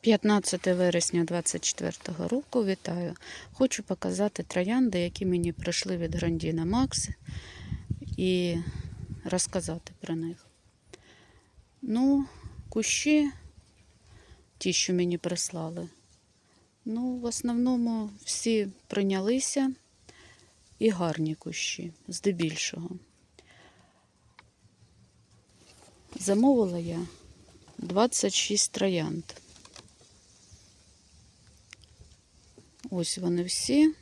15 вересня 2024 року вітаю. Хочу показати троянди, які мені прийшли від Грандіна Макс, і розказати про них. Ну, кущі, ті, що мені прислали, ну, в основному всі прийнялися і гарні кущі, здебільшого. Замовила я 26 троянд. Ось вони всі.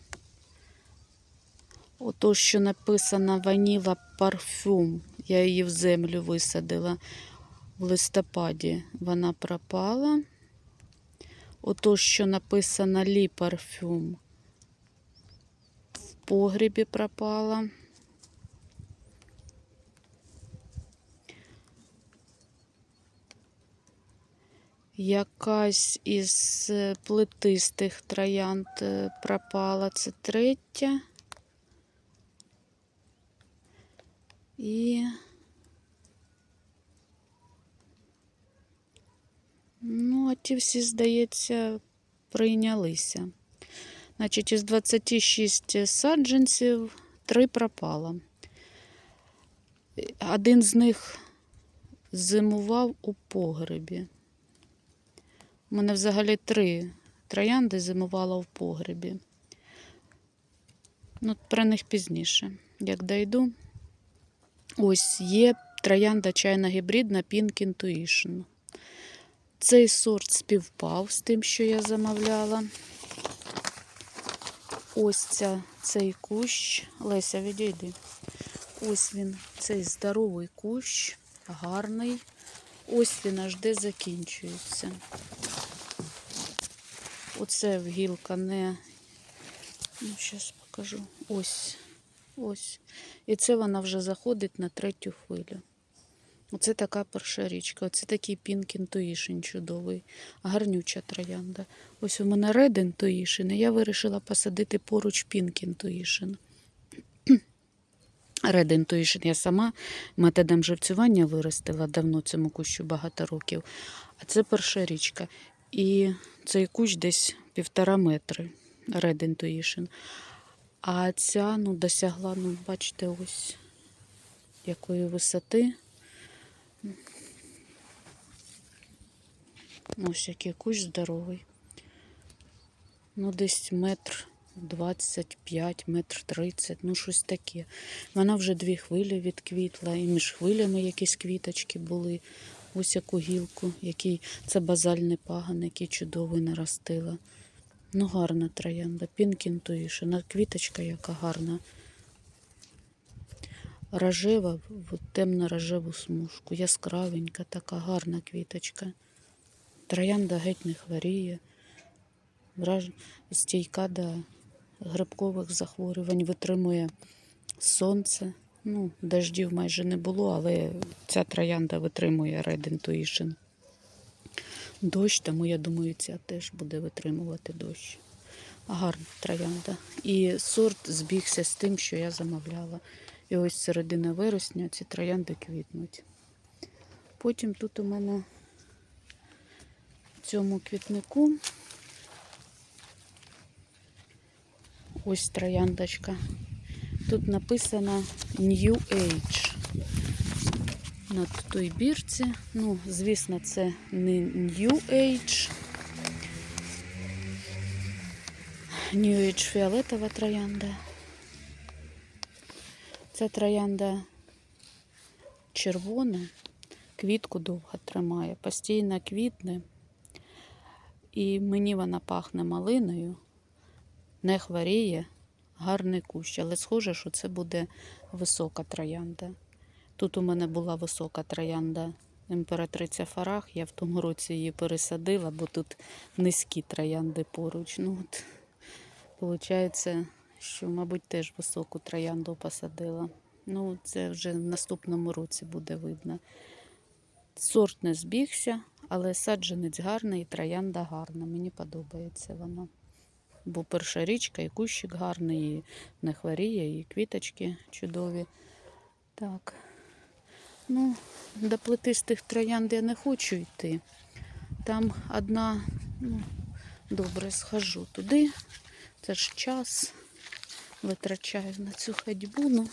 Ото, що написано ваніла парфюм. Я її в землю висадила в листопаді. Вона пропала. Ото, що написано лі парфюм. В погрібі пропала. Якась із е, плетистих троянд е, пропала. Це третя. І. Ну, а ті всі, здається, прийнялися. Значить, із 26 саджанців три пропало. Один з них зимував у погребі. У мене взагалі три троянди зимувала в погребі. Ну, про них пізніше, як дойду. Ось є троянда чайна гібридна Pink Intuition. Цей сорт співпав з тим, що я замовляла. Ось ця, цей кущ. Леся, відійди. Ось він, цей здоровий кущ, гарний. Ось він аж де закінчується. Оце в гілка не. Ну, зараз покажу. Ось. Ось. І це вона вже заходить на третю хвилю. Оце така перша річка. Оце такий Pink Intuition чудовий. Гарнюча троянда. Ось у мене Red Intuition, і я вирішила посадити поруч Pink Intuition. Red Intuition я сама методом живцювання виростила давно цьому кущу багато років. А це перша річка. І цей кущ десь півтора метри Red Intuition. А ця ну, досягла, ну, бачите, ось якої висоти. Ось який кущ здоровий. Ну, десь метр 25, метр 30, ну щось таке. Вона вже дві хвилі відквітла, і між хвилями якісь квіточки були. Ось яку гілку, який це базальний паган, який чудовий наростила. Ну, гарна троянда. Pink Intuition. Квіточка яка гарна. Рожева, в темно-рожеву смужку. Яскравенька, така гарна квіточка. Троянда геть не хворіє. Стійка до грибкових захворювань, витримує сонце. Ну, дождів майже не було, але ця троянда витримує Red Intuition. Дощ, тому я думаю, ця теж буде витримувати дощ. Гарна троянда. І сорт збігся з тим, що я замовляла. І ось середина вересня ці троянди квітнуть. Потім тут у мене в цьому квітнику ось трояндочка. Тут написано New Age. На той бірці. Ну, звісно, це не New Age. New Age фіолетова троянда. Ця троянда червона, квітку довго тримає, постійно квітне. І мені вона пахне малиною, не хворіє, гарний кущ, але схоже, що це буде висока троянда. Тут у мене була висока троянда імператриця Фарах. Я в тому році її пересадила, бо тут низькі троянди поруч. Ну, от, Виходить, що, мабуть, теж високу троянду посадила. Ну, це вже в наступному році буде видно. Сорт не збігся, але саджанець гарний і троянда гарна. Мені подобається вона. Бо перша річка, і кущик гарний, і не хворіє, і квіточки чудові. Так. Ну, до плетистих троянд я не хочу йти. Там одна Ну, добре, схожу туди. Це ж час витрачаю на цю ходьбу. Ну.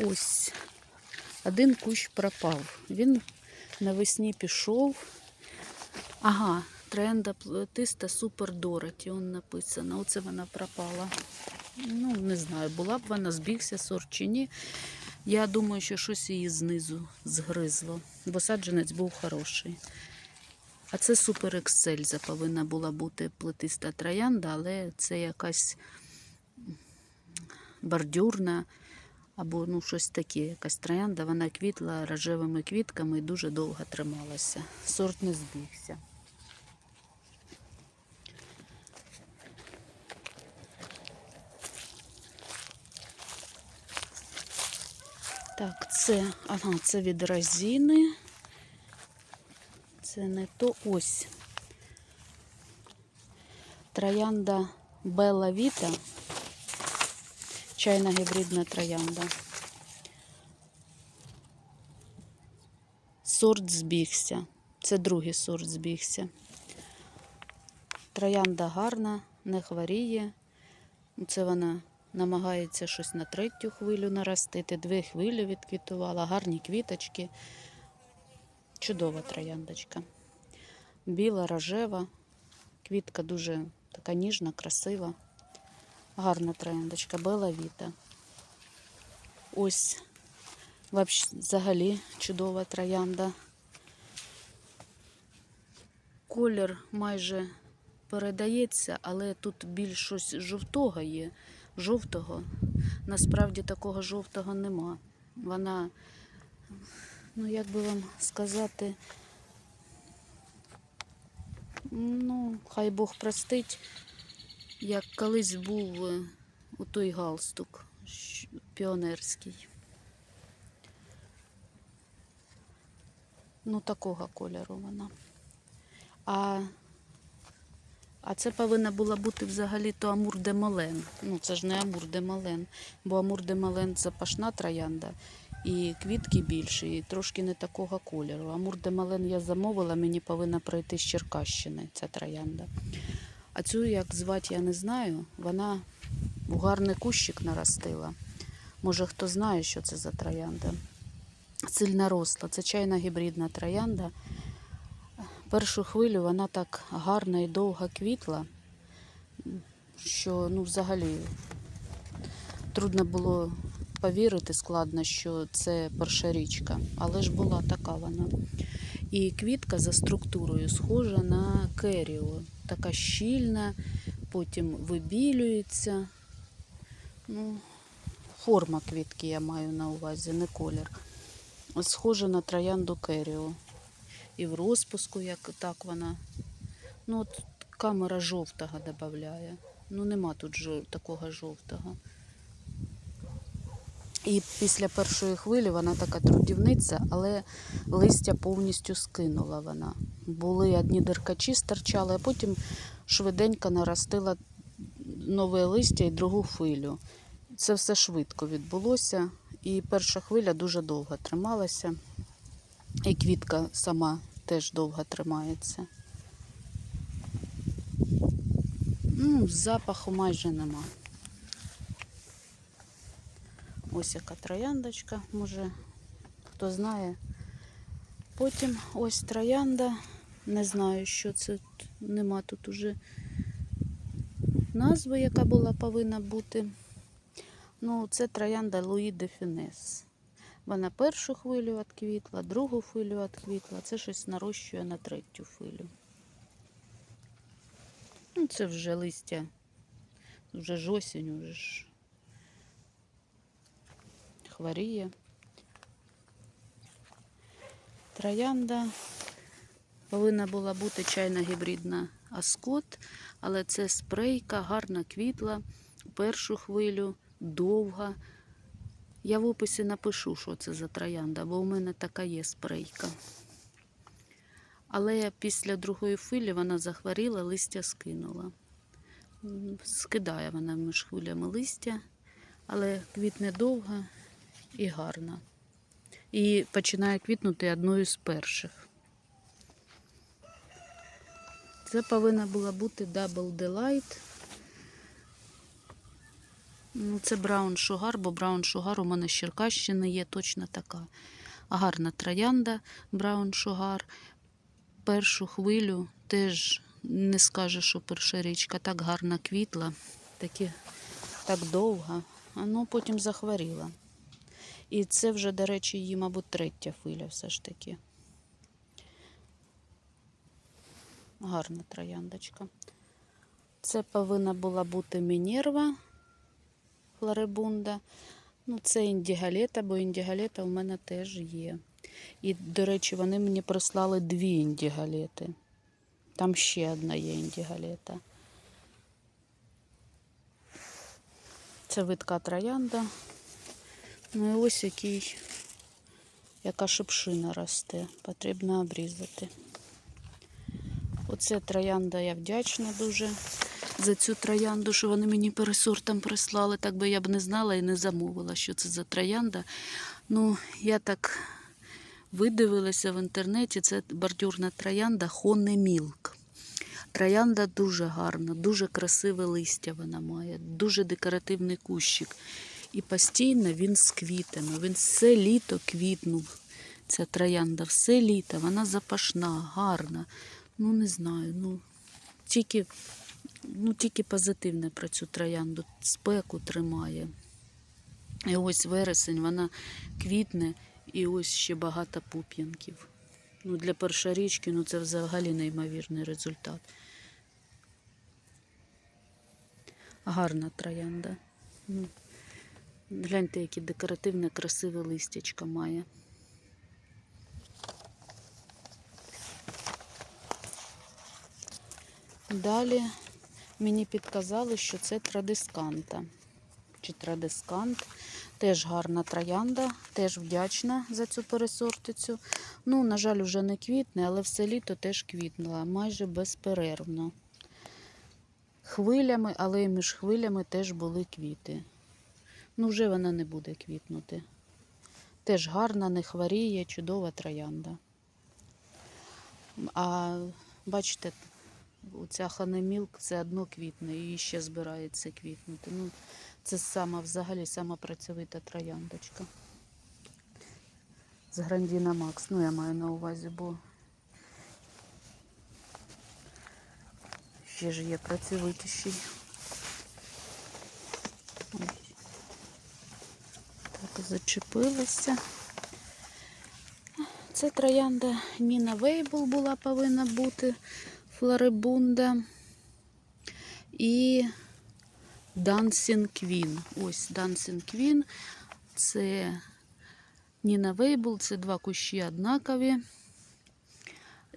Ось один кущ пропав. Він навесні пішов. Ага, троянда плетиста супер Дороті, он написано. Оце вона пропала. Ну, не знаю, була б вона, збігся сорт чи ні. Я думаю, що щось її знизу згризло, бо саджанець був хороший. А це супер ексельза повинна була бути плетиста троянда, але це якась бордюрна або ну, щось таке, якась троянда. Вона квітла рожевими квітками і дуже довго трималася. Сорт не збігся. Так, це, ага, це від розіни. Це не то ось. Троянда Белла Віта. Чайна гібридна троянда. Сорт збігся. Це другий сорт збігся. Троянда гарна, не хворіє. Це вона намагається щось на третю хвилю наростити. Дві хвилі відквітувала, гарні квіточки. Чудова трояндочка. Біла, рожева. Квітка дуже така ніжна, красива. Гарна трояндочка, бела віта. Ось взагалі чудова троянда. Колір майже передається, але тут більш щось жовтого є. Жовтого. Насправді такого жовтого нема. Вона, ну як би вам сказати, ну, хай Бог простить, як колись був е, у той галстук піонерський. Ну, такого кольору вона. А, а це повинна була бути взагалі то Амур де Мален. Ну, це ж не Амур де Мален, бо Амур де Мален запашна троянда. І квітки більші, і трошки не такого кольору. Амур де Мален я замовила, мені повинна пройти з Черкащини ця троянда. А цю, як звати, я не знаю. Вона у гарний кущик наростила. Може, хто знає, що це за троянда. Сильно росла. Це чайна гібридна троянда. Першу хвилю вона так гарно і довго квітла, що ну, взагалі трудно було повірити складно, що це перша річка, але ж була така вона. І квітка за структурою схожа на керіо. Така щільна, потім вибілюється. Ну, форма квітки я маю на увазі, не колір. Схожа на троянду керіо. І в розпуску, як так вона. Ну, от камера жовтого додає. Ну, нема тут такого жовтого. І після першої хвилі вона така трудівниця, але листя повністю скинула вона. Були одні деркачі стирчали, а потім швиденько наростила нове листя і другу хвилю. Це все швидко відбулося. І перша хвиля дуже довго трималася. І квітка сама теж довго тримається. Ну, запаху майже нема. Ось яка трояндочка, може, хто знає. Потім ось троянда. Не знаю, що це. Нема тут уже назви, яка була повинна бути. Ну, це троянда Луї де Фінес. Вона першу хвилю відквітла, другу хвилю відквітла. Це щось нарощує на третю хвилю. Ну, це вже листя, вже ж осінь, вже ж хворіє. Троянда повинна була бути чайна гібридна аскот, але це спрейка, гарна квітла, першу хвилю, довга. Я в описі напишу, що це за троянда, бо у мене така є спрейка. Але після другої хвилі вона захворіла, листя скинула. Скидає вона між хвилями листя, але квітне довго і гарна. І починає квітнути одною з перших. Це повинна була бути Double Delight. Ну, це Браун Шугар, бо Браун Шугар у мене з Черкащини є точно така. Гарна троянда Браун Шугар. Першу хвилю теж не скажеш, що перша річка так гарно квітла, такі, так довго, ну потім захворіла. І це вже, до речі, її, мабуть, третя хвиля все ж таки. Гарна трояндочка. Це повинна була бути Мінерва флорибунда. Ну, це індігалета, бо індігалета у мене теж є. І, до речі, вони мені прислали дві індігалети. Там ще одна є індігалета. Це витка троянда. Ну і ось який, яка шипшина росте. Потрібно обрізати. Оце троянда я вдячна дуже за цю троянду, що вони мені пересортом прислали. Так би я б не знала і не замовила, що це за троянда. Ну, я так видивилася в інтернеті, це бордюрна троянда Milk. Троянда дуже гарна, дуже красиве листя вона має, дуже декоративний кущик. І постійно він з квітами. Він все літо квітнув. Ця троянда, все літо, вона запашна, гарна. Ну, не знаю, ну тільки, ну, тільки позитивне про цю троянду. Спеку тримає. І ось вересень, вона квітне, і ось ще багато пуп'янків. Ну, для першорічки ну, це взагалі неймовірний результат. Гарна троянда. Ну, гляньте, яке декоративне, красиве листячко має. Далі мені підказали, що це традисканта. Чи традискант. Теж гарна троянда, теж вдячна за цю пересортицю. Ну, на жаль, вже не квітне, але все літо теж квітнула, майже безперервно. Хвилями, але між хвилями теж були квіти. Ну, вже вона не буде квітнути. Теж гарна, не хворіє, чудова троянда. А бачите, оця ханемілк це одно квітне і ще збирається квітнути. Ну, це сама взагалі сама працьовита трояндочка. З Грандіна Макс. Ну, я маю на увазі, бо ще ж є працьовитіші. Так, зачепилася. Це троянда Ніна Вейбл була повинна бути, флорибунда. І Dancing Queen. Ось Dancing Queen. Це Ніна Вейбл, це два кущі однакові.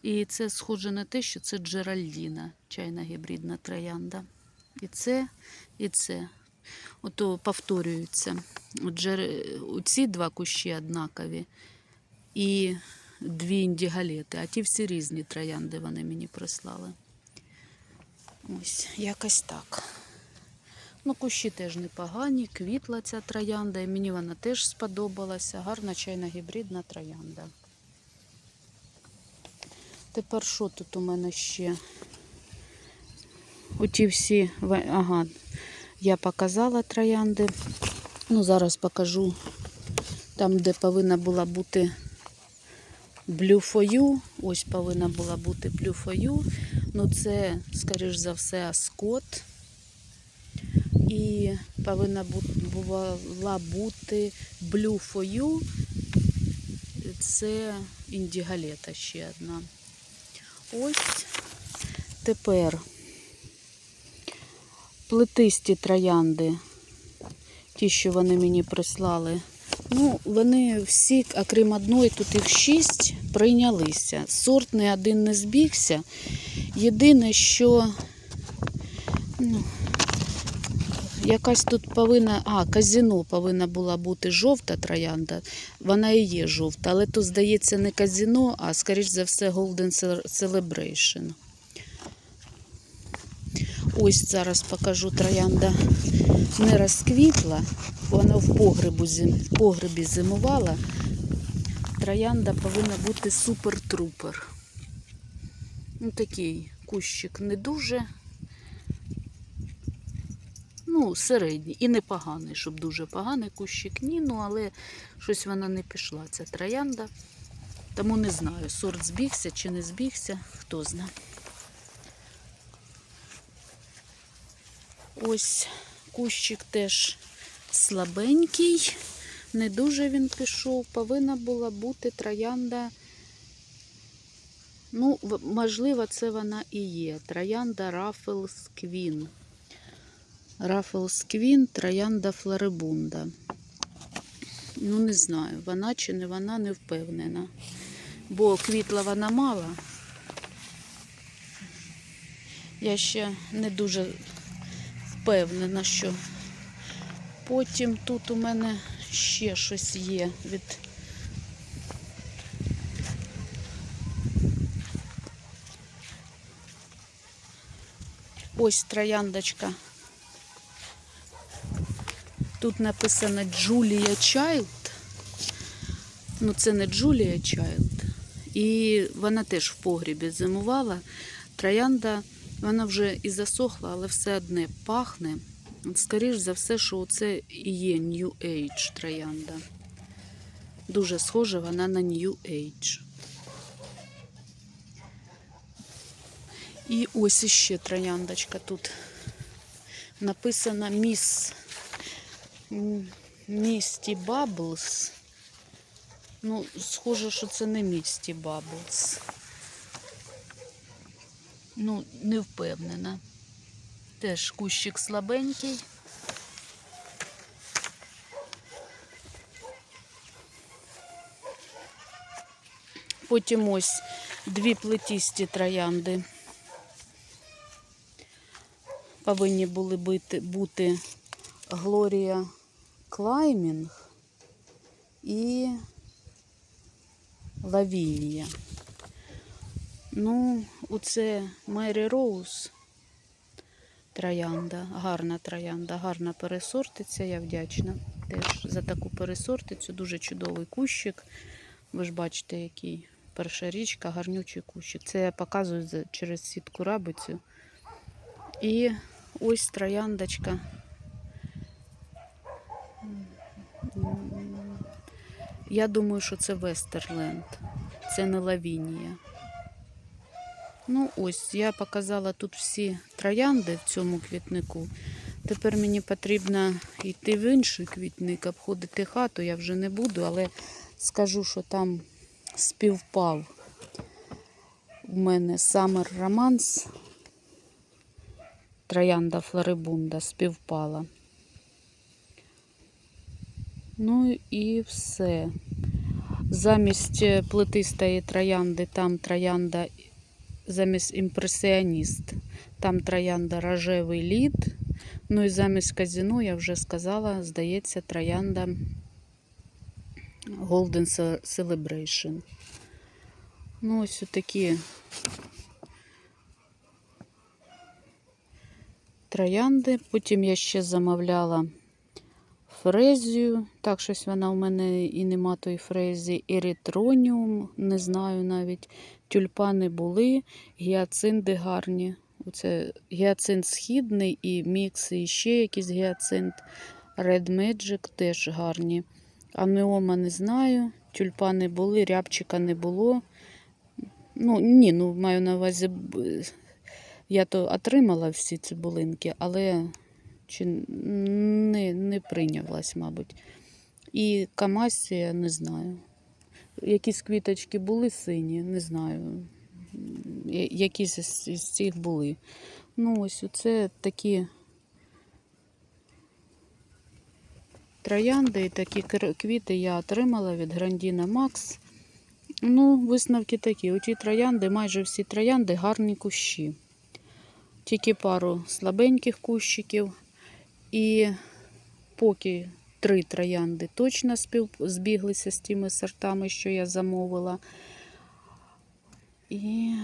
І це схоже на те, що це Джеральдіна, чайна гібридна троянда. І це, і це. Ото повторюються. Джер... Ці два кущі однакові. І дві індігалети, а ті всі різні троянди вони мені прислали. Ось, якось так. Ну, кущі теж непогані, квітла ця троянда, і мені вона теж сподобалася. Гарна чайна гібридна троянда. Тепер що тут у мене ще? Оті всі, ага, я показала троянди. Ну, зараз покажу там, де повинна була бути блюфою. Ось повинна була бути блюфою. Ну, це, скоріш за все, аскот. І повинна була бути блюфою. Це індігалета ще одна. Ось тепер плетисті троянди, ті, що вони мені прислали. Ну, вони всі, окрім одної, тут їх шість, прийнялися. Сорт не один не збігся. Єдине, що ну, якась тут повинна, а, казіно повинна була бути жовта троянда. Вона і є жовта, але тут, здається, не казіно, а скоріш за все Golden Celebration. Ось зараз покажу троянда не розквітла, вона в погребу, в погребі зимувала. Троянда повинна бути супер-трупер. Ну, такий кущик не дуже. Ну, середній і непоганий, щоб дуже поганий кущик. Ні, ну але щось вона не пішла, ця троянда. Тому не знаю, сорт збігся чи не збігся, хто знає. Ось кущик теж слабенький, не дуже він пішов. Повинна була бути троянда. Ну, можливо, це вона і є. Троянда Raffles Queen. Raffles Queen, троянда Флорибунда. Ну, не знаю, вона чи не вона, не впевнена. Бо квітла вона мала. Я ще не дуже впевнена, що потім тут у мене ще щось є від. Ось трояндочка. Тут написано Джулія Чайлд. Ну, це не Джулія Чайлд. І вона теж в погрібі зимувала. Троянда, вона вже і засохла, але все одне пахне. Скоріш за все, що це і є New Age троянда. Дуже схожа вона на New Age. І ось іще трояндочка тут. Написано Міс Місті Баблс. Ну, схоже, що це не Місті Баблс. Ну, не впевнена. Теж кущик слабенький. Потім ось дві плетісті троянди. Повинні були бути, бути Глорія Клаймінг і Лавінія. Ну, оце Мері Роуз. Троянда, гарна троянда, гарна пересортиця, я вдячна теж за таку пересортицю. Дуже чудовий кущик. Ви ж бачите, який перша річка, гарнючий кущик. Це я показую через сітку рабицю. І ось трояндочка. Я думаю, що це Вестерленд. Це не Лавінія. Ну, ось, я показала тут всі троянди в цьому квітнику. Тепер мені потрібно йти в інший квітник, обходити хату. Я вже не буду, але скажу, що там співпав у мене Summer Romance. Троянда Флорибунда співпала. Ну і все. Замість плетистої троянди там троянда замість імпресіоніст. Там троянда рожевий лід. Ну і замість казіно, я вже сказала, здається, троянда Golden Celebration. Ну, ось такі троянди. Потім я ще замовляла фрезію. Так, щось вона у мене і нема тої фрезі. Еритроніум, не знаю навіть. Тюльпани були, гіацинти гарні. Оце гіацинт східний і мікс, і ще якийсь гіацинт. Red Magic теж гарні. Анеома не знаю. Тюльпани були, рябчика не було. Ну, ні, ну маю на увазі, я то отримала всі цибулинки, але чи не, не прийнялась, мабуть. І камасія не знаю. Якісь квіточки були сині, не знаю. Якісь із, цих були. Ну, ось це такі троянди і такі квіти я отримала від Грандіна Макс. Ну, висновки такі. У ті троянди, майже всі троянди гарні кущі. Тільки пару слабеньких кущиків. І поки три троянди точно збіглися з тими сортами, що я замовила. І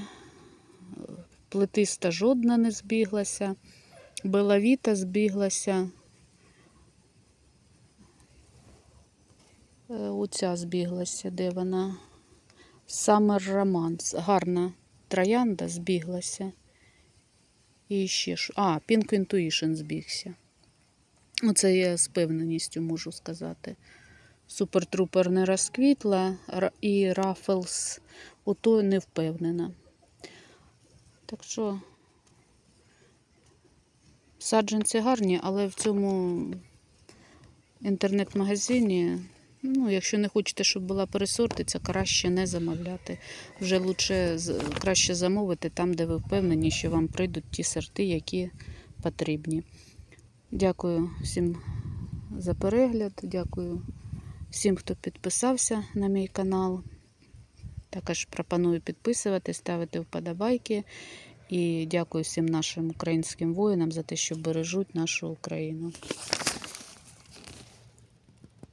плетиста жодна не збіглася. Белавіта збіглася. Е, Оця збіглася, де вона? Summer Romance. Гарна троянда збіглася. І ще що. А, Pink Intuition збігся. Оце я з певненістю можу сказати. Супертрупер не розквітла, і Раффлс ото не впевнена. Так що саджанці гарні, але в цьому інтернет-магазині, ну, якщо не хочете, щоб була пересортиця, краще не замовляти. Вже лучше, краще замовити там, де ви впевнені, що вам прийдуть ті сорти, які потрібні. Дякую всім за перегляд. Дякую всім, хто підписався на мій канал. Також пропоную підписувати, ставити вподобайки. І дякую всім нашим українським воїнам за те, що бережуть нашу Україну.